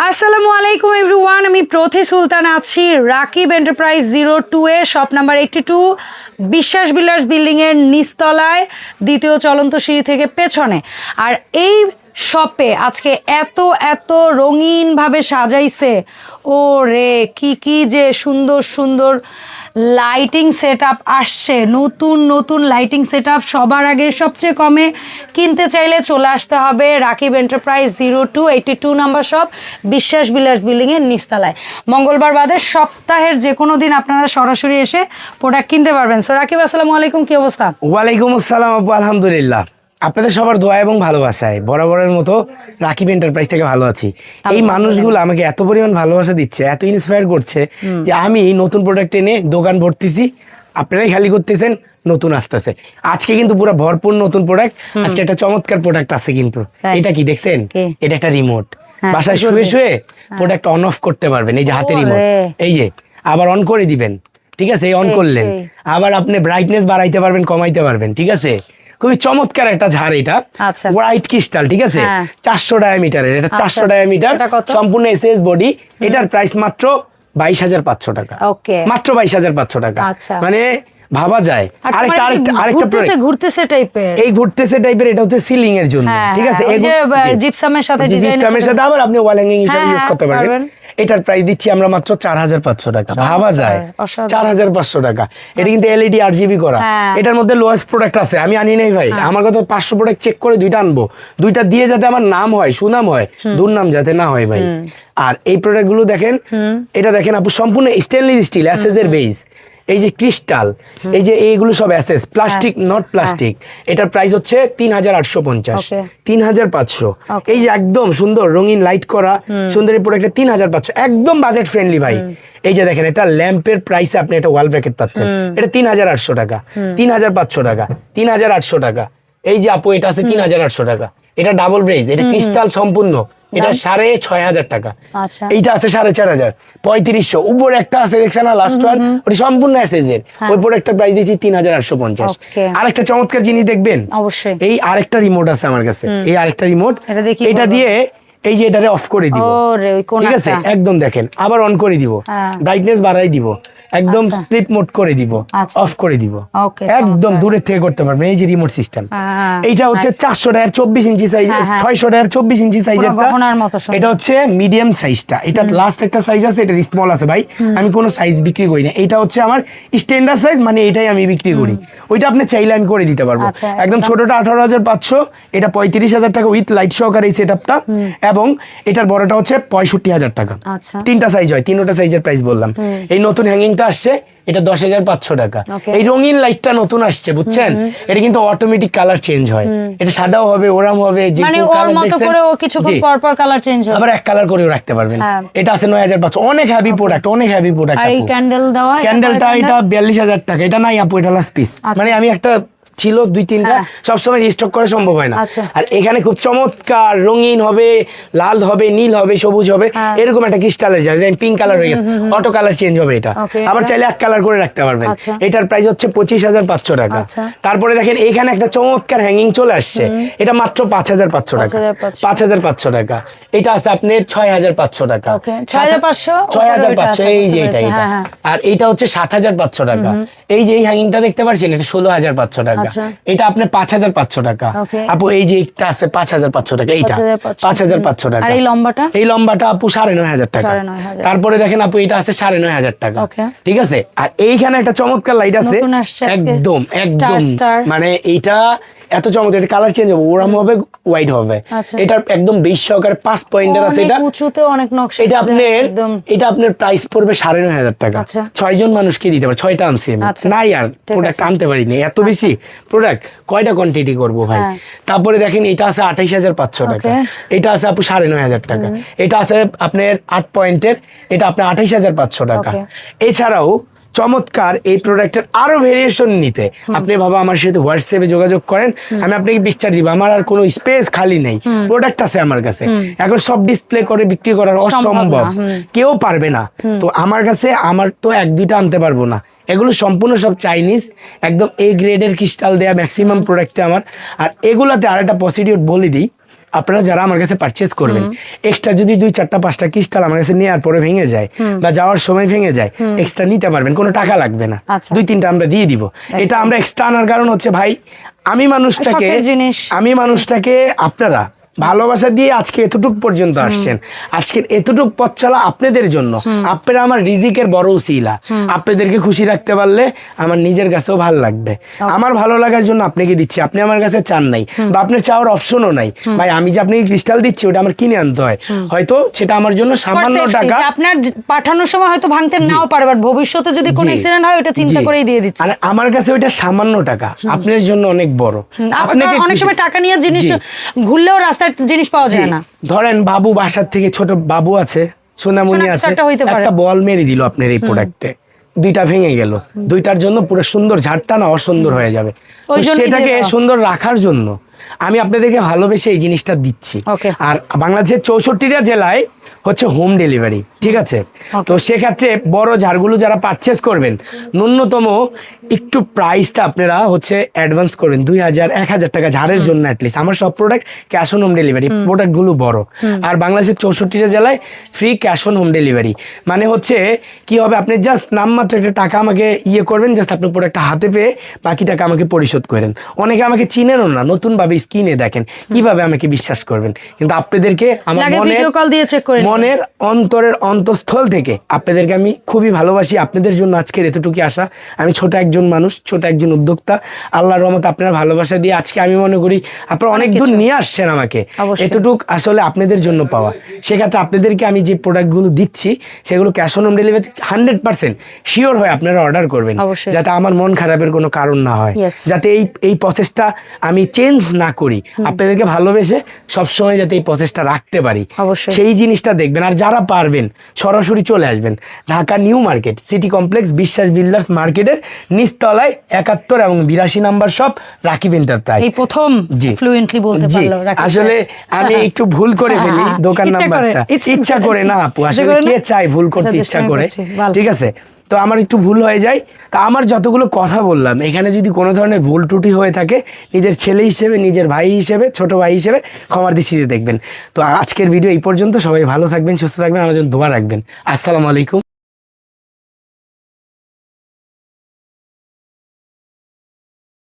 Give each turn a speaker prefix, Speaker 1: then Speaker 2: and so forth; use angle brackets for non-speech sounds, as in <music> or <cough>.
Speaker 1: আসসালামু আলাইকুম এভরিওয়ান আমি প্রথে সুলতান আছি, Rakib enterprise zero two A, shop number eighty two Biswas builders বিল্ডিংয়ের নিচতলায়, দ্বিতীয় চলন্ত সিঁড়ি থেকে পেছনে। আর এই শপে আজকে এত এত রঙিনভাবে সাজাইছে। ও রে কি কি যে সুন্দর সুন্দর লাইটিং সেট আসছে। নতুন নতুন লাইটিং সেট সবার আগে সবচেয়ে কমে কিনতে চাইলে চলে আসতে হবে Rakib enterprise zero two eighty two number shop Biswas builders বিল্ডিংয়ের নিচতলায়। মঙ্গলবার বাদে সপ্তাহের যে কোনো দিন আপনারা সরাসরি এসে প্রোডাক্ট কিনতে পারবেন। সো রাকিব, আসসালামু আলাইকুম, কি অবস্থা?
Speaker 2: ওয়ালাইকুম আসসালাম আলহামদুলিল্লাহ। আপনাদের সবার দোয়া এবং ভালোবাসায় বরাবরের মতো রাকিব এন্টারপ্রাইজ থেকে ভালো আছি। এই মানুষগুলো আমাকে এত পরিমাণ ভালোবাসা দিচ্ছে এত ইন্সপায়ার করছে যে আমি নতুন প্রোডাক্ট এনে দোকান ভর্তিছি আপনারাই খালি করতেছেন নতুন আসতেছে। আজকে কিন্তু পুরো ভরপুর নতুন প্রোডাক্ট আজকে একটা চমৎকার প্রোডাক্ট আছে কিন্তু। এটা কি দেখছেন? এটা একটা রিমোট
Speaker 1: হ্যাঁ,
Speaker 2: বাসায় শুয়ে? শুয়ে প্রোডাক্ট অন অফ করতে পারবেন এই যে হাতে রিমোট এই যে আবার অন করে দিবেন ঠিক আছে? এই অন করলেন। আবার আপনি ব্রাইটনেস বাড়াইতে পারবেন কমাইতে পারবেন ঠিক আছে? খুবই চমৎকার একটা ঝাড় এটা
Speaker 1: আচ্ছা।
Speaker 2: হোয়াইট ক্রিস্টাল ঠিক আছে
Speaker 1: হ্যাঁ।
Speaker 2: চারশো ডায়ামিটারের এটা
Speaker 1: আচ্ছা।
Speaker 2: চারশো ডায়ামিটার? সম্পূর্ণ এসএস বডি এটার প্রাইস মাত্র বাইশ হাজার পাঁচশো টাকা মাত্র বাইশ হাজার পাঁচশো টাকা
Speaker 1: আচ্ছা।
Speaker 2: মানে ভাবা যায়
Speaker 1: আর
Speaker 2: আরেকটা আরেকটা আরেকটা
Speaker 1: ঘুরতেছে টাইপের
Speaker 2: এই ঘুরতেছে টাইপের এটা হচ্ছে সিলিং এর জন্য
Speaker 1: হ্যাঁ,
Speaker 2: ঠিক আছে
Speaker 1: হ্যাঁ, ওই যে। জিপসামের সাথে
Speaker 2: জি,
Speaker 1: ডিজাইনের
Speaker 2: জিপসামের
Speaker 1: সাথে-
Speaker 2: আবার আপনি ওয়াল হ্যাঙ্গিং হিসেবে
Speaker 1: হ্যাঁ,
Speaker 2: ইউজ
Speaker 1: হ্যাঁ,
Speaker 2: করতে পারবেন। এটার প্রাইস দিচ্ছি আমরা মাত্র চার হাজার পাঁচশো টাকা। ভাবা যায়। চার হাজার পাঁচশো টাকা। এটা কিন্তু এলইডি আর জিবি করা।
Speaker 1: হ্যাঁ।
Speaker 2: এটার মধ্যে লোয়েস্ট প্রোডাক্ট আছে। আমি আনি নাই ভাই। আমার কথা পাঁচশো প্রোডাক্ট চেক করে দুইটা আনব। দুইটা দিয়ে যাতে আমার নাম হয় সুনাম হয় দুর্নাম যাতে না হয় ভাই। আর এই প্রোডাক্টগুলো দেখেন এটা দেখেন আপু সম্পূর্ণ স্টেনলেস স্টিল এর বেস এই যে ক্রিস্টাল এই যে এইগুলো সব অ্যাসেস প্লাস্টিক নট প্লাস্টিক এটার প্রাইস হচ্ছে তিন হাজার আটশো পঞ্চাশ তিন হাজার পাঁচশো। এই যে একদম সুন্দর রঙিন লাইট করা সুন্দর এই প্রোডাক্টে তিন হাজার পাঁচশো একদম বাজেট ফ্রেন্ডলি ভাই। এই যে দেখেন এটা ল্যাম্পের প্রাইসে আপনি একটা ওয়াল ব্র্যাকেট পাচ্ছেন। এটা তিন হাজার আটশো টাকা তিন হাজার পাঁচশো টাকা তিন হাজার আটশো টাকা। এই যে আপু এটা আছে তিন হাজার আটশো টাকা। এটা ডাবল ব্রেজ এটা ক্রিস্টাল সম্পূর্ণ। এটা সাড়ে ছয় হাজার টাকা।
Speaker 1: আচ্ছা।
Speaker 2: এইটা আছে সাড়ে চার হাজার। পঁয়ত্রিশশো। উপরে একটা আছে দেখছেন না? লাস্ট ওয়ান ওটা সম্পূর্ণ অ্যাসেজের ওই একটা প্রাইস দিয়েছি তিন হাজার আটশো পঞ্চাশ. আরেকটা চমৎকার জিনিস দেখবেন?
Speaker 1: অবশ্যই।
Speaker 2: এই আরেকটা রিমোট আছে আমার কাছে। এই আরেকটা রিমোট
Speaker 1: এটা দিয়ে
Speaker 2: এই যে এটারে অফ করে দিব। ঠিক আছে? একদম দেখেন। আবার অন করে দিব।
Speaker 1: হ্যাঁ।
Speaker 2: ব্রাইটনেস বাড়াই দিব। একদম
Speaker 1: আচ্ছা।
Speaker 2: স্লিপ মোড করে দিব
Speaker 1: আচ্ছা।
Speaker 2: অফ করে দিব। একদম দূরে থেকে করতে পারবেন এই যে রিমোট সিস্টেম
Speaker 1: হ্যাঁ,
Speaker 2: এইটা হচ্ছে চারশো টাকার চব্বিশ ইঞ্চি সাইজ
Speaker 1: হ্যাঁ, হ্যাঁ।
Speaker 2: ছয়শো টাকার চব্বিশ ইঞ্চি সাইজের
Speaker 1: সুন্দর।
Speaker 2: এটা হচ্ছে মিডিয়াম সাইজটা এটা লাস্ট একটা সাইজ আছে এটা স্মল আছে ভাই। আমি কোনো সাইজ বিক্রি করি না। এটা হচ্ছে আমার স্ট্যান্ডার্ড সাইজ মানে এটাই আমি বিক্রি করি। ওইটা আপনি চাইলে আমি করে দিতে পারব।
Speaker 1: আচ্ছা,
Speaker 2: একদম। ছোটটা আঠারো হাজার পাঁচশো এটা পঁয়ত্রিশ হাজার টাকা উইথ লাইট সহকারে এই সেটআপটা এবং এটার বড়টা হচ্ছে পঁয়ষট্টি হাজার টাকা।
Speaker 1: আচ্ছা।
Speaker 2: তিনটা সাইজ হয় তিনটা সাইজের প্রাইস বললাম। এই নতুন হ্যাঙ্গিংটা আসছে এটা দশ হাজার পাঁচশো টাকা। এই রঙিন লাইটটা নতুন আসছে বুঝছেন? এটা কিন্তু অটোমেটিক কালার চেঞ্জ হয়। এটা সাদাও হবে ওরাম হবে যে
Speaker 1: মানে
Speaker 2: আবার এক কালার করেও রাখতে পারবেন।
Speaker 1: হ্যাঁ।
Speaker 2: এটা আছে নয় হাজার পাঁচশো। অনেক হ্যাভি প্রোডাক্ট অনেক হ্যাভি প্রোডাক্ট ক্যান্ডেলটা এটা বিয়াল্লিশ হাজার টাকা এটা নাই আপু এটা লাস্ট পিস
Speaker 1: আচ্ছা।
Speaker 2: মানে আমি একটা ছিল দুই তিনটা
Speaker 1: হ্যাঁ।
Speaker 2: সবসময় রিস্টক করা সম্ভব হয় না।
Speaker 1: আচ্ছা।
Speaker 2: আর এখানে খুব চমৎকার রঙিন হবে লাল হবে নীল হবে সবুজ হবে
Speaker 1: হ্যাঁ।
Speaker 2: এরকম একটা ক্রিস্টালের যায় পিঙ্ক কালার হয়ে গেছে। অটো কালার চেঞ্জ হবে এটা। আবার চাইলে এক কালার করে রাখতে পারবেন।
Speaker 1: আচ্ছা।
Speaker 2: এটার প্রাইস হচ্ছে পঁচিশ হাজার পাঁচশো টাকা।
Speaker 1: আচ্ছা।
Speaker 2: তারপরে দেখেন এখানে একটা চমৎকার হ্যাঙ্গিং চলে আসছে। এটা মাত্র পাঁচ হাজার পাঁচশো টাকা। পাঁচ হাজার পাঁচশো। টাকা। এটা আছে আপনার ছয় হাজার পাঁচশো টাকা।
Speaker 1: Okay, 6,500
Speaker 2: ছয় হাজার পাঁচশো এই যে এটা এটা
Speaker 1: হ্যাঁ।
Speaker 2: আর এইটা হচ্ছে সাত হাজার পাঁচশো টাকা। এই যে এই হ্যাঙ্গিংটা দেখতে পাচ্ছেন এটা ষোলো হাজার পাঁচশো টাকা। এটা আপনার পাঁচ হাজার পাঁচশো টাকা। আপু এই যে একটা আছে পাঁচ হাজার পাঁচশো টাকা এইটা। পাঁচ হাজার পাঁচশো। টাকা।
Speaker 1: এই লম্বাটা?
Speaker 2: এই লম্বাটা আপু সাড়ে নয় হাজার টাকা। তারপরে দেখেন আপু এটা আছে সাড়ে নয় হাজার টাকা। ঠিক আছে? আর এইখানে একটা চমৎকার লাইট আছে। একদম একদম। মানে এইটা এত চমৎকার এটা কালার চেঞ্জ হবে ওরাম হবে হোয়াইট হবে। এটা একদম বেশ সহকারে পাঁচ পয়েন্টের আছে এটা।
Speaker 1: উঁচুতে অনেক নকশা
Speaker 2: এটা আপনার এটা আপনার প্রাইস পড়বে সাড়ে নয় হাজার টাকা।
Speaker 1: আচ্ছা।
Speaker 2: ছয় জন মানুষকে দিতে পারে ছয়টা আনছি আমি
Speaker 1: আচ্ছা।
Speaker 2: নাই আর প্রোডাক্ট। আনতে পারিনি এত বেশি? প্রোডাক্ট কয়টা কোয়ান্টিটি করব ভাই?
Speaker 1: হ্যাঁ।
Speaker 2: তারপরে দেখেন এটা আছে আঠাইশ হাজার পাঁচশো টাকা। এটা আছে আপু সাড়ে নয় হাজার টাকা। এটা আছে আপনার আট পয়েন্টের এটা আপনার আঠাইশ হাজার পাঁচশো টাকা। এছাড়াও চমৎকার এই প্রোডাক্টের আরও ভেরিয়েশন নিতে। আপনি বাবা আমার সাথে হোয়াটসঅ্যাপে যোগাযোগ করেন আমি আপনাকে পিকচার দিব। আমার আর কোনো স্পেস খালি নেই। প্রোডাক্ট আছে আমার কাছে। এখন সব ডিসপ্লে করে বিক্রি করার অসম্ভব। কেউ পারবে না। তো আমার কাছে আমার তো এক দুইটা আনতে পারব না। এগুলো সম্পূর্ণ সব চাইনিজ একদম এ গ্রেডের ক্রিস্টাল দেয়া ম্যাক্সিমাম প্রোডাক্টে আমার। আর এগুলাতে আর একটা পসিডিউর বলে দিই। আপনারা যারা আমার কাছে পারচেস করবেন এক্সট্রা যদি দুই চারটা পাঁচটা ক্রিস্টাল আমার কাছে নেওয়ার পরে ভেঙে যায় বা যাওয়ার সময় ভেঙে যায় এক্সট্রা নিতে পারবেন কোনো টাকা লাগবে না।
Speaker 1: আচ্ছা।
Speaker 2: দুই তিনটা আমরা দিয়ে দিব। এটা আমরা এক্সট্রা আনার কারণ হচ্ছে ভাই আমি মানুষটাকে আমি মানুষটাকে আপনারা ভালোবাসা দিয়ে আজকে এতটুক পর্যন্ত আসছেন। আজকের এতটুক পথ চলা আপনাদের জন্য। আপনারা আমার রিজিকের বড় উসিলা। আপনাদেরকে খুশি রাখতে পারলে আমার নিজের কাছেও ভালো লাগবে। আমার ভালো লাগার জন্য আপনাকে দিচ্ছি। আপনি আমার কাছে চান নাই বা আপনার চাওয়ার অপশনও নাই। ভাই আমি যে আপনাকে ক্রিস্টাল দিচ্ছি ওটা আমার কিনে আনতে হয়। হয়তো সেটা আমার জন্য সামান্য টাকা
Speaker 1: আপনার পাঠানোর সময় হয়তো ভাঙতে নাও পারে বাট ভবিষ্যতে যদি কোনো অ্যাক্সিডেন্ট হয় ওটা চিন্তা। করেই দিয়ে দিচ্ছে।
Speaker 2: আর আমার কাছে ওইটা সামান্য টাকা। আপনার জন্য অনেক বড়।
Speaker 1: আপনাকে অনেক সময় টাকা নিয়ে জিনিস
Speaker 2: ঘুরলেও
Speaker 1: ঘুরলেও রাস্তার জিনিস পাওয়া যায় না।
Speaker 2: ধরেন বাবু বাসার থেকে ছোট বাবু আছে সোনামণি আছে
Speaker 1: একটা
Speaker 2: বল মেরে দিল আপনার এই প্রোডাক্টে দুইটা ভেঙে গেল। দুইটার জন্য পুরো সুন্দর ঝাড়টা না অসুন্দর হয়ে যাবে। সেটাকে সুন্দর রাখার জন্য আমি আপনাদেরকে ভালোবেসে এই জিনিসটা দিচ্ছি. আর বাংলাদেশের চৌষট্টিটা জেলায় হচ্ছে হোম ডেলিভারি ঠিক আছে? তো সেক্ষেত্রে বড় ঝাড়গুলো যারা পারচেস করবেন ন্যূনতম একটু প্রাইসটা আপনারা হচ্ছে অ্যাডভান্স করবেন দুই হাজার এক হাজার টাকা ঝাড়ের জন্য অ্যাটলিস্ট আমার সব product cash on home. Delivery প্রোডাক্টগুলো বড় আর বাংলাদেশের চৌষট্টিটা জেলায় free cash on home delivery মানে হচ্ছে কি হবে আপনি জাস্ট নামমাত্র একটা টাকা আমাকে ইয়ে করবেন জাস্ট আপনি প্রোডাক্টটা হাতে পেয়ে বাকি টাকা আমাকে পরিশোধ করেন। অনেকে আমাকে চিনেনও না নতুনভাবে স্ক্রিনে দেখেন কীভাবে আমাকে বিশ্বাস করবেন? কিন্তু আপনাদেরকে আমার মনের অন্তরের অন্তঃস্থল থেকে আপনাদেরকে আমি খুবই ভালোবাসি আপনাদের জন্য আজকের এতটুকু আশা। আমি ছোট একজন মানুষ ছোট একজন উদ্যোক্তা। আল্লাহর রহমত আপনার ভালোবাসা দিয়ে আজকে আমি মনে করি আপনারা অনেক দূর নিয়ে আসছেন আমাকে। এতটুক আসলে আপনাদের জন্য পাওয়া। সেক্ষেত্রে আপনাদেরকে আমি যে প্রোডাক্টগুলো দিচ্ছি সেগুলো cash on home delivery hundred percent sure হয়ে আপনারা অর্ডার করবেন। যাতে আমার মন খারাপের কোনো কারণ না হয়। যাতে এই এই প্রসেসটা আমি চেঞ্জ না করি। আপনাদেরকে ভালোবেসে সবসময় যাতে এই প্রসেসটা রাখতে পারি। সেই জিনিসটা দেখবেন। আর যারা পারবেন সরাসরি চলে আসবেন। Dhaka new market city complex Biswas builders মার্কেটের নিচতলায় একাত্তর এবং বিরাশি নাম্বার সব রাকিব এন্টারপ্রাইজ।
Speaker 1: এই প্রথম
Speaker 2: জি।
Speaker 1: ফ্লুয়েন্টলি বলতে পারল
Speaker 2: আসলে আমি একটু ভুল করে ফেলি <laughs> দোকান নাম্বারটা। ইচ্ছা করে। না আপু আসলে কে? চায় ভুল করতে
Speaker 1: আচ্ছা,
Speaker 2: ইচ্ছা করে। ঠিক আছে? তো আমার একটু ভুল হয়ে যায়। তা আমার যতগুলো কথা বললাম, এখানে যদি কোনো ধরনের ভুল ত্রুটি হয়ে থাকে, নিজের ছেলে হিসেবে, নিজের ভাই হিসেবে, ছোট ভাই হিসেবে ক্ষমার দৃষ্টিতে দেখবেন। তো আজকের ভিডিও এই পর্যন্ত। সবাই ভালো থাকবেন, সুস্থ থাকবেন, আমার জন্য দোয়া রাখবেন। আসসালামু আলাইকুম।